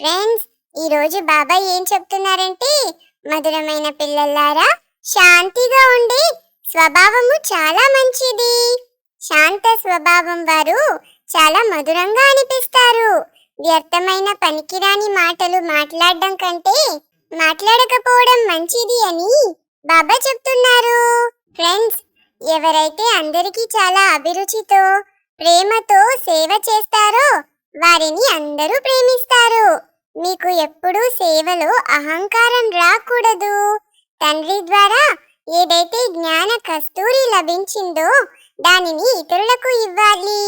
Friends ఈ రోజు బాబా ఏం చెప్తున్నారంటే మధురమైన పిల్లలారా శాంతిగా ఉండి స్వభావము చాలా మంచిది. శాంత స్వభావం వారు చాలా మధురంగా అనిపిస్తారు. వ్యర్థమైన పనికిరాని మాటలు మాట్లాడడం కంటే మాట్లాడకపోవడం మంచిది అని బాబా చెప్తున్నారు. ఫ్రెండ్స్ ఎవరైతే అందరికీ చాలా అభిరుచితో ప్రేమతో సేవ చేస్తారో వారిని అందరూ ప్రేమిస్తారు. మీకు ఎప్పుడూ సేవలో అహంకారం రాకూడదు. తండ్రి ద్వారా ఏదైతే జ్ఞాన కస్తూరి లభించిందో దానిని ఇతరులకు ఇవ్వాలి.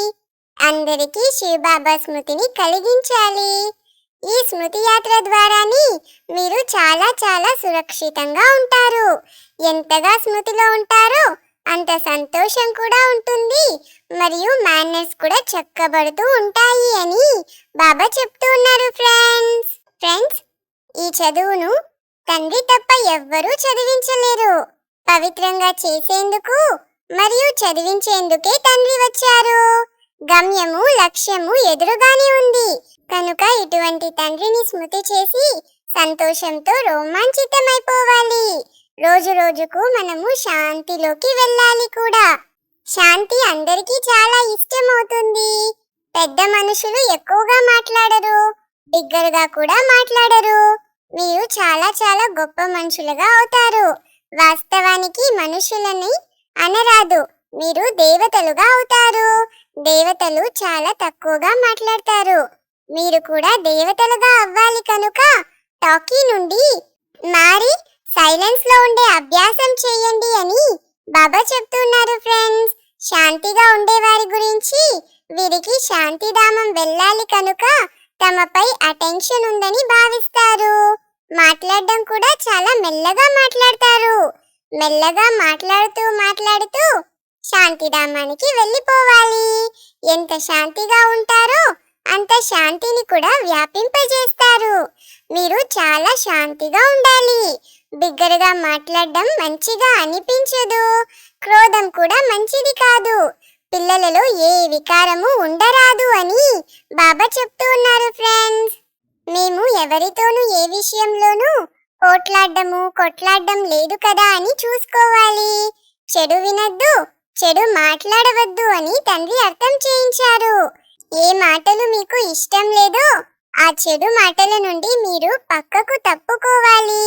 అందరికీ శివబాబా స్మృతిని కలిగించాలి. ఈ స్మృతి యాత్ర ద్వారానే మీరు చాలా చాలా సురక్షితంగా ఉంటారు. ఎంతగా స్మృతిలో ఉంటారో అంత సంతోషం కూడా ఉంటుంది. మరియు మేనర్స్ కూడా చక్కబడుతూ ఉంటాయి అని బాబా చెప్తూ ఉన్నారు ఫ్రెండ్స్ ఫ్రెండ్స్ ఈ చదువును తండ్రి తప్ప ఎవ్వరూ చదివించలేరు పవిత్రంగా చేసేందుకు మరియు చదివించేందుకే తండ్రి వచ్చారు. గమ్యము లక్ష్యము ఎదురుగానే ఉంది. కనుక ఇటువంటి తండ్రిని స్మృతి చేసి సంతోషంతో రోమాంచితమైపోవాలి. రోజు రోజుకు మనము శాంతిలోకి వెళ్ళాలి కూడా. శాంతి అందరికీ చాలా ఇష్టమవుతుంది. పెద్ద మనుషులు ఎక్కువగా మాట్లాడరు. బిగ్గరగా కూడా మాట్లాడరు. మీరు చాలా చాలా గొప్ప మనుషులుగా అవుతారు. వాస్తవానికి మనుషులని అనరాదు. మీరు దేవతలుగా అవుతారు. దేవతలు చాలా తక్కువగా మాట్లాడతారు. మీరు కూడా దేవతలుగా అవ్వాలి కనుక టాకీ నుండి మారి సైలెన్స్లో ఉండే అభ్యాసం చేయండి అని బాబా చెప్తున్నారు ఫ్రెండ్స్. శాంతిగా ఉండే వారి గురించి వీరికి శాంతిధామం వెళ్ళాలి కనుక తమపై అటెన్షన్ ఉందని భావిస్తారు. మాట్లాడడం కూడా చాలా మెల్లగా మాట్లాడతారు. మెల్లగా మాట్లాడుతూ మాట్లాడుతూ శాంతిధామానికి వెళ్ళిపోవాలి. ఎంత శాంతిగా ఉంటారో అంత శాంతిని కూడా వ్యాపింపజేస్తారు. మీరు చాలా శాంతిగా ఉండాలి. బిగ్గరగా మాట్లాడడం మంచిగా అనిపించదు. క్రోధం కూడా మంచిది కాదు. పిల్లలలో ఏ వికారము ఉండరాదు అని బాబా చెప్తూ ఉన్నారు ఫ్రెండ్స్ మేము ఎవరితోనూ ఏ విషయంలోనూ పోట్లాడము కొట్లాడడం లేదు కదా అని చూసుకోవాలి. చెడు వినద్దు చెడు మాట్లాడవద్దు అని తండ్రి అర్థం చేయించారు. ఏ మాటలు మీకు ఇష్టం లేదో ఆ చెడు మాటల నుండి మీరు పక్కకు తప్పుకోవాలి.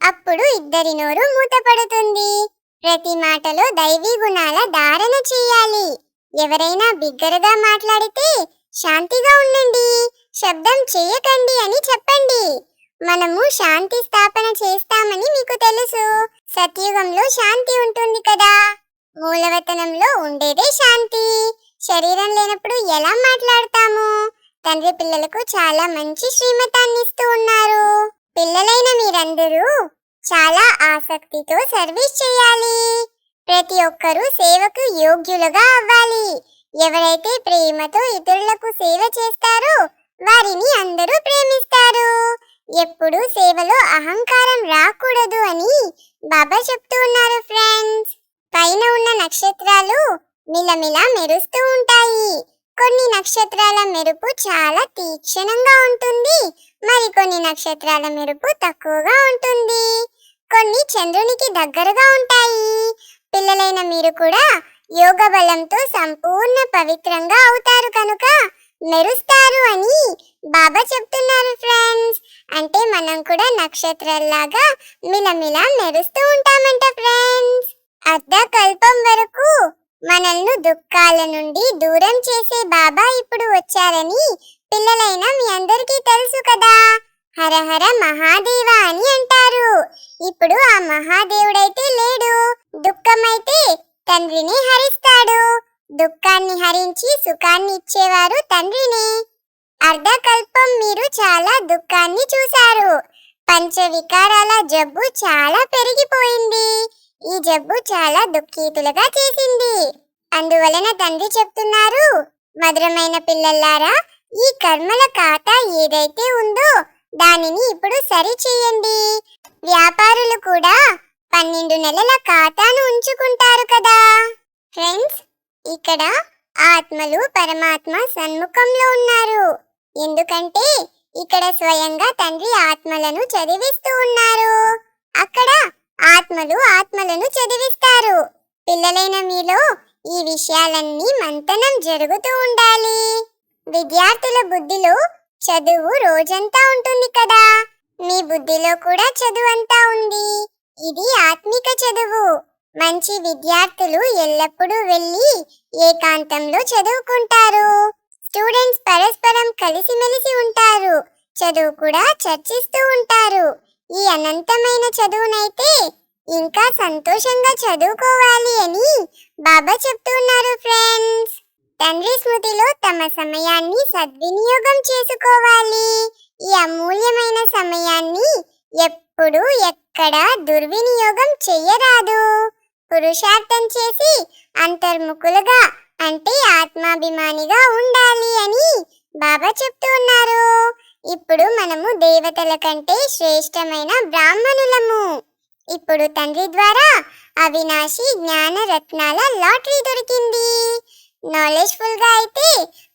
అప్పుడు ఇద్దరి నోరు మూతపడుతుంది. ప్రతి మాటలో దైవీ గుణాల ధారణ చేయాలి. ఎవరైనా బిగ్గరగా మాట్లాడితే శాంతిగా ఉండండి శబ్దం చేయకండి అని చెప్పండి. మనము శాంతి స్థాపన చేస్తామని మీకు తెలుసు. సత్యుగంలో శాంతి ఉంటుంది కదా. మూలవతనంలో ఉండేదే శాంతి. శరీరం లేనప్పుడు ఎలా మాట్లాడతాము? తండ్రి పిల్లలకు చాలా మంచి శ్రీమతాన్ని ఇస్తూ ఉన్నారు. పిల్లలైన మీరందరూ చాలా ఆసక్తితో సర్వీస్ చేయాలి. ప్రతి ఒక్కరూ సేవకు యోగ్యులుగా అవ్వాలి. ఎవరైతే ప్రేమతో ఇతరులకు సేవ చేస్తారో వారిని అందరూ ప్రేమిస్తారు. ఎప్పుడు సేవలో అహంకారం రాకూడదు అని బాబా చెప్తూ ఉన్నారు ఫ్రెండ్స్. పైన ఉన్న నక్షత్రాలు మిలమిల మెరుస్తూ ఉంటాయి. కొన్ని నక్షత్రాల మెరుపు చాలా తీక్షణంగా ఉంటుంది. మరికొన్ని నక్షత్రాల మెరుపు తక్కువగా ఉంటుంది. కొన్ని చంద్రునికి దగ్గరగా ఉంటాయి. పిల్లలైన మీరు కూడా యోగ బలంతో సంపూర్ణ పవిత్రంగా అవుతారు కనుక మెరుస్తారు అని బాబా చెప్తున్నారు ఫ్రెండ్స్ అంటే మనం కూడా నక్షత్రాల్లాగా మిలమిల మెరుస్తూ ఉంటామంట ఫ్రెండ్స్ అర్ధ కల్పం వరకు మనల్ని దుఃఖాల నుండి దూరం చేసే బాబా ఇప్పుడు వచ్చారని పిల్లలైన మీ అందరికీ తెలుసు కదా. హరహర మహాదేవ అని అంటారు. ఇప్పుడు ఆ మహాదేవుడైతే లేడు. దుఃఖమైతే తండ్రిని హరిస్తాడు. దుఃఖాన్ని హరించి సుఖాన్ని ఇచ్చేవారు తండ్రిని. అర్ధకల్పం మీరు చాలా దుఃఖాన్ని చూశారు. పంచ వికారాల జబ్బు చాలా పెరిగిపోయింది. ఈ జబ్బు చాలా దుఃఖీతులుగా చేసింది. అందువలన తండ్రి చెప్తున్నారు మధురమైన పిల్లల్లారా ఈ కర్మల ఖాతా ఏదైతే ఉందో దానిని ఇప్పుడు సరి చేయండి. వ్యాపారులు కూడా పన్నెండు నెలల ఖాతాను ఉంచుకుంటారు కదా. ఫ్రెండ్స్ ఇక్కడ ఆత్మలు పరమాత్మ సన్ముఖంలో ఉన్నారు. ఎందుకంటే ఇక్కడ స్వయంగా తండ్రి ఆత్మలను చదివిస్తూ ఉన్నారు. అక్కడ ఆత్మలు ఆత్మలను చదివిస్తారు. పిల్లలైన మీలో ఈ విషయాలన్నీ మంతనం జరుగుతూ ఉండాలి. విద్యార్థుల బుద్ధిలో చదువు రోజంతా ఉంటుంది కదా. మీ బుద్ధిలో కూడా చదువు అంతా ఉంది. ఇది ఆత్మిక చదువు. మంచి విద్యార్థులు ఎల్లప్పుడూ వెళ్ళి ఏకాంతంలో చదువుకుంటారు. స్టూడెంట్స్ పరస్పరం కలిసిమెలిసి ఉంటారు. చదువు కూడా చర్చిస్తూ ఉంటారు. ఈ అనంతమైన చదువునైతే ఇంకా సంతోషంగా చదువుకోవాలి అని బాబా చెప్తున్నారు తండ్రి స్మృతిలో తమ సమయాన్ని సద్వినియోగం చేసుకోవాలి. ఈ అమూల్యమైన సమయాన్ని ఎప్పుడు ఎక్కడ దుర్వినియోగం చెయ్యరాదు. పురుషార్థం చేసి అంతర్ముఖులుగా అంటే ఆత్మాభిమానిగా ఉండాలి అని బాబా చెప్తూ ఉన్నారు. ఇప్పుడు మనము దేవతల కంటే శ్రేష్టమైన బ్రాహ్మణులము. ఇప్పుడు తండ్రి ద్వారా అవినాశి జ్ఞాన రత్నాల లాటరీ దొరికింది. నాలెడ్జ్ఫుల్గా అయితే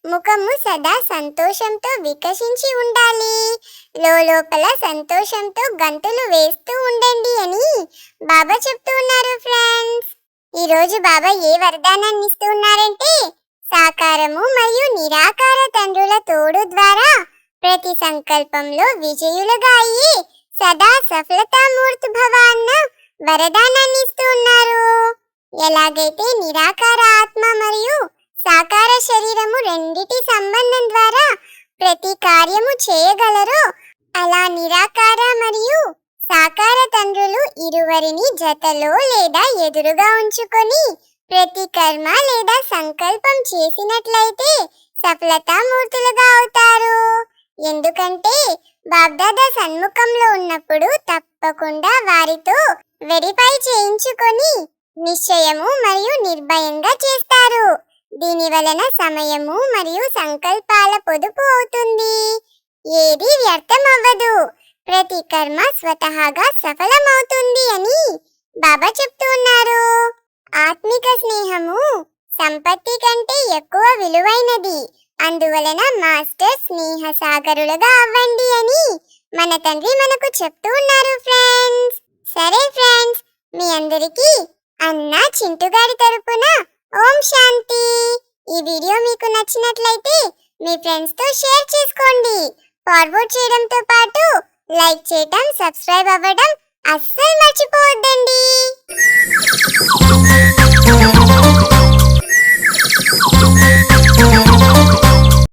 ముఖము సదా సంతోషంతో వికసించి ఉండాలి. లోపల సంతోషంతో గంతులు వేస్తూ ఉండండి అని బాబా చెప్తూ ఉన్నారు ఫ్రెండ్స్. ఈరోజు బాబా ఏ వరదానాన్ని ఇస్తూ ఉన్నారంటే సాకారము మరియు నిరాకార తండ్రుల తోడు ద్వారా ప్రతి సంకల్పంలో విజయులుగా అయ్యి సదా సఫలతామూర్తి భవ అన్న వరదానాన్ని ఇస్తూ ఉన్నారు. ఎలాగైతే నిరాకార ఆత్మ మరియు సాకార శరీరము రెండిటి సంబంధం ద్వారా ప్రతి కార్యము చేయగలరో అలా నిరాకార మరియు సాకార తండ్రులు ఇరువరిని జతలో లేదా ఎదురుగా ఉంచుకొని ప్రతి కర్మ లేదా సంకల్పం చేసినట్లయితే సఫలతామూర్తులుగా అవుతారు. ఎందుకంటే బాబ్దాదా సన్ముఖంలో ఉన్నప్పుడు తప్పకుండా వారితో వెరిఫై చేయించుకొని నిశ్చయము మరియు నిర్భయంగా చేస్తారు. దీని వలన సమయము మరియు సంకల్పాల పొదుపు అవుతుంది. ఏది వ్యర్థం అవ్వదు ప్రతి కర్మ స్వతహాగా సఫలమవుతుంది అని బాబా చెప్తూ ఉన్నారు. ఆత్మిక స్నేహము సంపత్తి కంటే ఎక్కువ విలువైనది. అందువలన మాస్టర్ స్నేహ సాగరులుగా అవ్వండి అని మన తండ్రి మనకు చెప్తూ ఉన్నారు ఫ్రెండ్స్. సరే ఫ్రెండ్స్ మీ అందరికీ అన్న చింటుగాడి తరపున ఓం శాంతి. ఈ వీడియో మీకు నచ్చినట్లయితే మీ ఫ్రెండ్స్తో షేర్ చేసుకోండి. ఫార్వర్డ్ చేయడంతో పాటు లైక్ చేయడం సబ్స్క్రైబ్ అవ్వడం అస్సలు మర్చిపోవద్దండి.